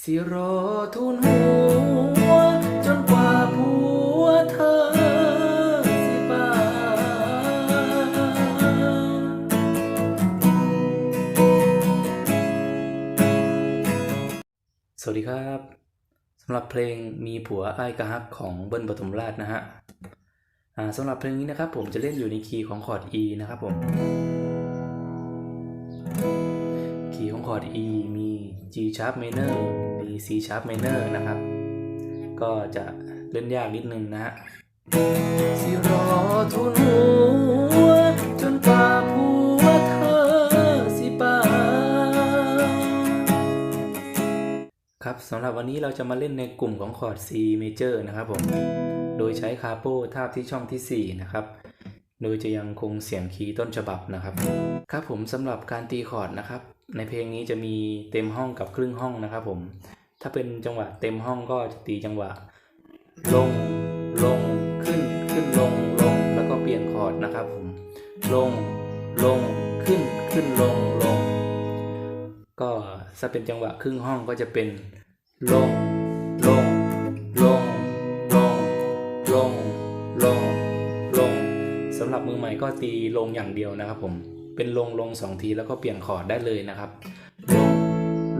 สิรอทุนหัว จนกว่าผัวเธอสิบาสวัสดีครับสำหรับเพลงมีผัวไอ้ายกะฮักของเบิ้ลปทุมราชนะฮะสำหรับเพลงนี้นะครับผมจะเล่นอยู่ในคีย์ของคอร์ด E นะครับผม คีย์ของคอร์ด E มี G sharp minor มี C sharp minor นะครับ ก็จะเล่นยากนิดนึงนะฮะสิรอทุนหัวจนกว่าผัวเธอสิบาครับสำหรับวันนี้เราจะมาเล่นในกลุ่มของคอร์ด C major นะครับผม โดยใช้คาโปทาบที่ช่องที่ 4 นะครับโดยจะยังคงเสียงคีย์ต้นฉบับนะครับ ครับผมสำหรับการตีคอร์ดนะครับ ในเพลงนี้จะมีเต็มห้องกับครึ่งห้องนะครับผม ถ้าเป็นจังหวะเต็มห้องก็จะตีจังหวะ ลง ลง ขึ้น ขึ้น ลง ลง แล้วก็เปลี่ยนคอร์ดนะครับผม ลง ลง ขึ้น ขึ้น ลง ลง ก็ถ้าเป็นจังหวะครึ่งห้องก็จะเป็น ลง ลง ลง ลง ลง ลง ลง สำหรับมือใหม่ก็ตีลงอย่างเดียวนะครับผม เป็นลงลงสองทีแล้วก็เปลี่ยนคอร์ดได้เลยนะครับ ลง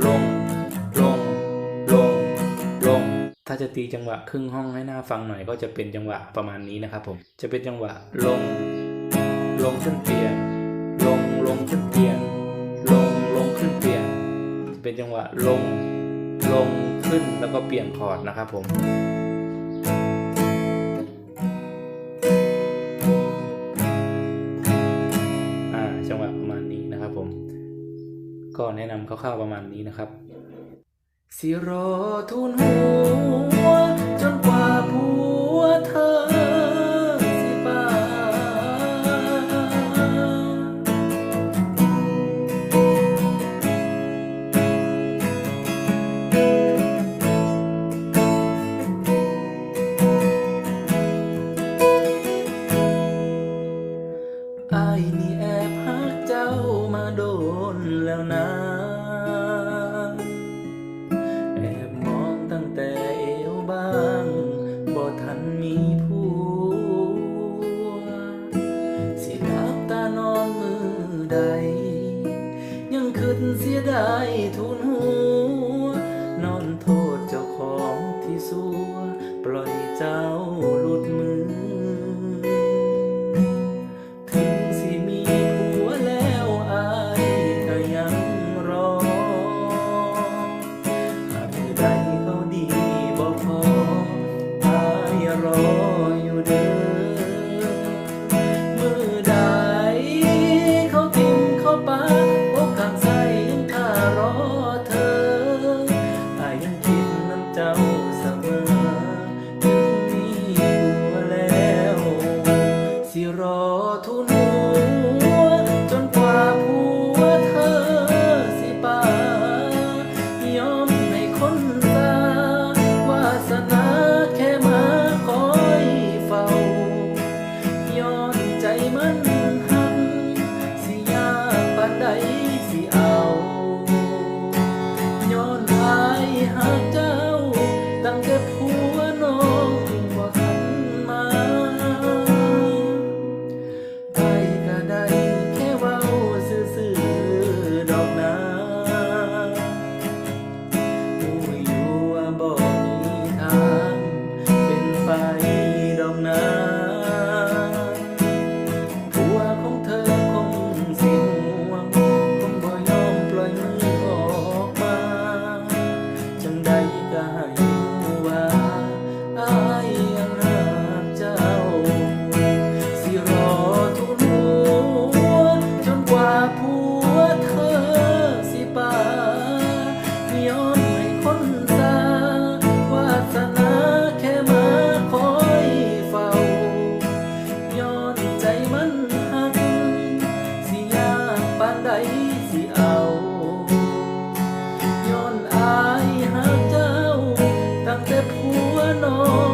ลง ลง ลง ลง ถ้าจะตีจังหวะครึ่งห้องให้หน่าฟังหน่อยก็จะเป็นจังหวะประมาณนี้นะครับผม จะเป็นจังหวะลง ลงขึ้นเปลี่ยนลง ลงขึ้นเปลี่ยนลง ลงขึ้นเปลี่ยนจะเป็นจังหวะลง ลงขึ้นแล้วก็เปลี่ยนคอร์ดนะครับผม ก็แนะนำคร่าวๆประมาณนี้นะครับสิรอทุนหัว จนกว่าผัวเธอ คิด ผั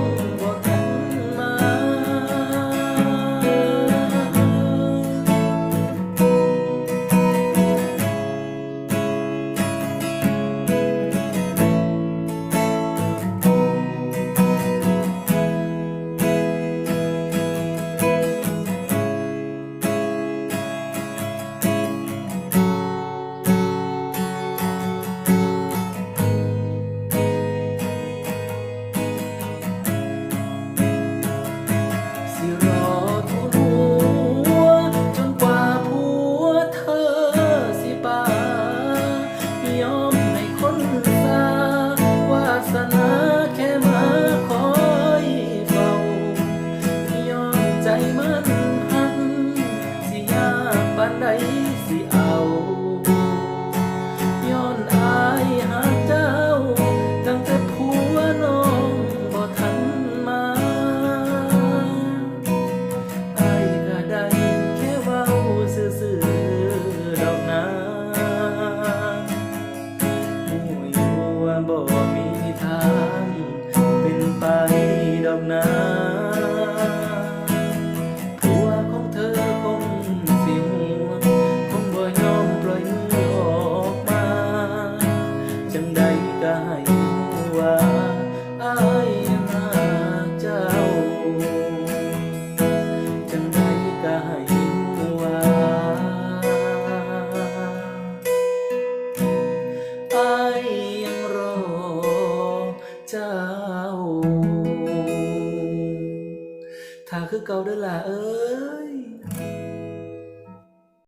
ดอกนะาถ้าคื